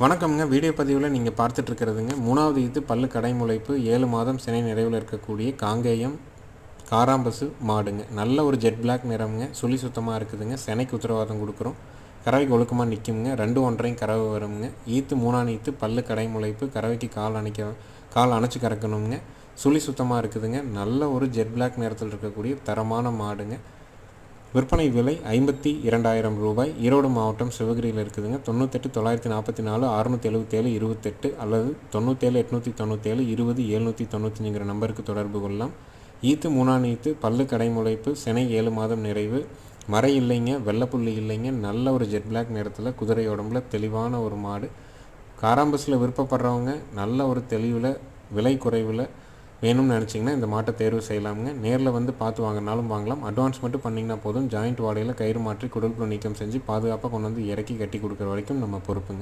வணக்கம்ங்க. வீடியோ பதிவில் நீங்கள் பார்த்துட்ருக்கிறதுங்க. மூணாவது இது பல்லு கடைமுளைப்பு. ஏழு மாதம் சினை நிறைவில் இருக்கக்கூடிய காங்கேயம் காராம்பசு மாடுங்க. நல்ல ஒரு ஜெட் பிளாக் நிறம்ங்க. சுழி சுத்தமாக இருக்குதுங்க. சினைக்கு உத்தரவாதம் கொடுக்குறோம். கறவைக்கு ஒழுக்கமாக நிற்குங்க ரெண்டு ஒன்றையும் கறவை வருங்க ஈத்து மூணாம் ஈத்து பல்லு கடைமுளைப்பு. கறவைக்கு கால் அணைக்க கால் அணைச்சி கறக்கணுங்க சுழி சுத்தமாக இருக்குதுங்க. நல்ல ஒரு ஜெட் பிளாக் நிறத்தில் இருக்கக்கூடிய தரமான மாடுங்க. விற்பனை விலை ஐம்பத்தி இரண்டாயிரம் ரூபாய். ஈரோடு மாவட்டம் சிவகிரியில் இருக்குதுங்க. தொண்ணூத்தெட்டு தொள்ளாயிரத்தி நாற்பத்தி நாலு அறுநூற்றி எழுபத்தேழு இருபத்தெட்டு அல்லது தொண்ணூற்றேழு எட்நூற்றி தொண்ணூற்றேழு இருபது எழுநூற்றி தொண்ணூத்தஞ்சுங்கிற நம்பருக்கு தொடர்பு கொள்ளலாம். ஈத்து மூணாம் ஈத்து பல்லு கடைமுளைப்பு செனை ஏழு மாதம் நிறைவு மறை இல்லைங்க வெள்ளைப்புள்ளி இல்லைங்க நல்ல ஒரு ஜெட் பிளாக் நிறத்தில் குதிரை உடம்புல தெளிவான ஒரு மாடு. காராம்பஸில் விருப்பப்படுறவங்க நல்ல ஒரு தெளிவில் விலை குறைவில் வேணும்னு நினச்சிங்கன்னா இந்த மாட்டை தேர்வு செய்யலாமுங்க. நேரில் வந்து பார்த்து வாங்கினாலும் வாங்கலாம். அட்வான்ஸ் மட்டும் பண்ணிங்கன்னா போதும். ஜாயிண்ட் வாடகையில் கயிறு மாற்றி குடல்புழு நீக்கம் செஞ்சு பாதுகாப்பாக கொண்டு வந்து இறக்கி கட்டி கொடுக்குற வரைக்கும் நம்ம பொறுப்புங்க.